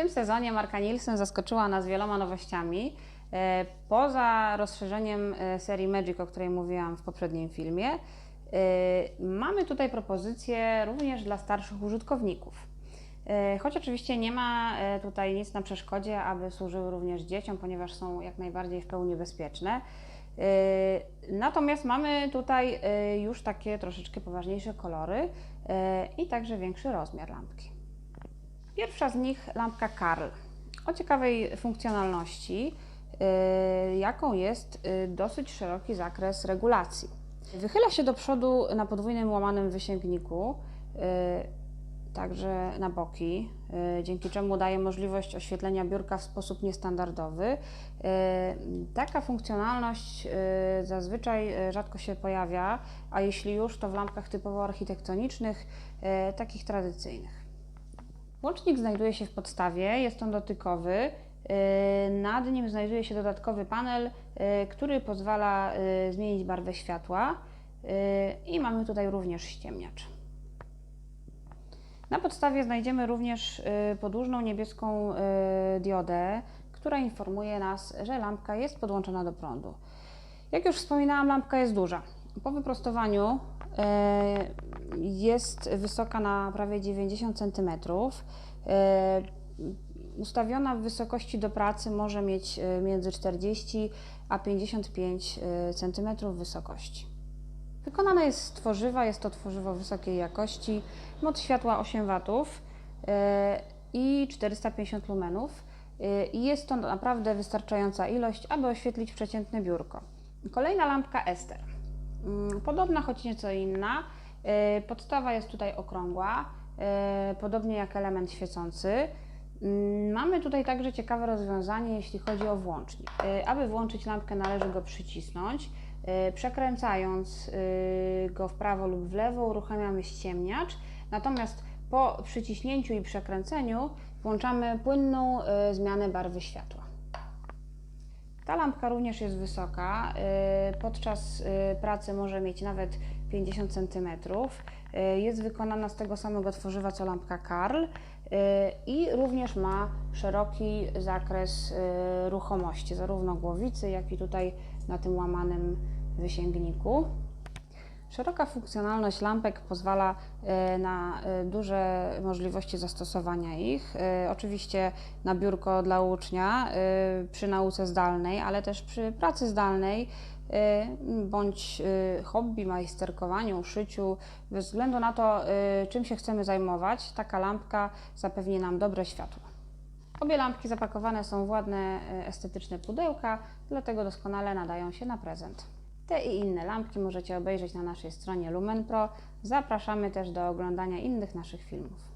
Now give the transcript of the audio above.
tym sezonie marka Nielsen zaskoczyła nas wieloma nowościami. E, Poza rozszerzeniem e, serii Magic, o której mówiłam w poprzednim filmie, e, mamy tutaj propozycje również dla starszych użytkowników. Choć oczywiście nie ma tutaj nic na przeszkodzie, aby służyły również dzieciom, ponieważ są jak najbardziej w pełni bezpieczne. Natomiast mamy tutaj już takie troszeczkę poważniejsze kolory i także większy rozmiar lampki. Pierwsza z nich lampka Karl o ciekawej funkcjonalności, y, jaką jest y, dosyć szeroki zakres regulacji. Wychyla się do przodu na podwójnym łamanym wysięgniku, y, także na boki, dzięki czemu daje możliwość oświetlenia biurka w sposób niestandardowy. Taka funkcjonalność zazwyczaj rzadko się pojawia, a jeśli już, to w lampkach typowo architektonicznych, takich tradycyjnych. Łącznik znajduje się w podstawie, jest on dotykowy. Yy, Nad nim znajduje się dodatkowy panel, yy, który pozwala yy, zmienić barwę światła i mamy tutaj również ściemniacz. Na podstawie znajdziemy również podłużną niebieską diodę, która informuje nas, że lampka jest podłączona do prądu. Jak już wspominałam, lampka jest duża. Po wyprostowaniu jest wysoka na prawie 90 cm. Ustawiona w wysokości do pracy może mieć yy, między 40 a 55 cm wysokości. Wykonane jest z tworzywa, jest to tworzywo wysokiej jakości, moc światła 8 W i 450 lumenów. I jest to naprawdę wystarczająca ilość, aby oświetlić przeciętne biurko. Kolejna lampka Ester. Mm, Podobna, choć nieco inna. Yy, Podstawa jest tutaj okrągła, yy, podobnie jak element świecący. Mm, Mamy tutaj także ciekawe rozwiązanie, jeśli chodzi o włącznik. Yy, Aby włączyć lampkę, należy go przycisnąć. Przekręcając go w prawo lub w lewo, uruchamiamy ściemniacz. Natomiast po przyciśnięciu i przekręceniu włączamy płynną zmianę barwy światła. Ta lampka również jest wysoka. y, Podczas y, pracy może mieć nawet 50 cm. Jest wykonana z tego samego tworzywa co lampka Karl y, i również ma szeroki zakres y, ruchomości, zarówno głowicy, jak i tutaj na tym łamanym wysięgniku. Szeroka funkcjonalność lampek pozwala na duże możliwości zastosowania ich. Oczywiście na biurko dla ucznia przy nauce zdalnej, ale też przy pracy zdalnej bądź e, hobby, majsterkowaniu, szyciu. Bez względu na to, e, czym się chcemy zajmować, taka lampka zapewni nam dobre światło. Obie lampki zapakowane są w ładne, estetyczne pudełka, dlatego doskonale nadają się na prezent. Te i inne lampki możecie obejrzeć na naszej stronie Lumen Pro. Zapraszamy też do oglądania innych naszych filmów.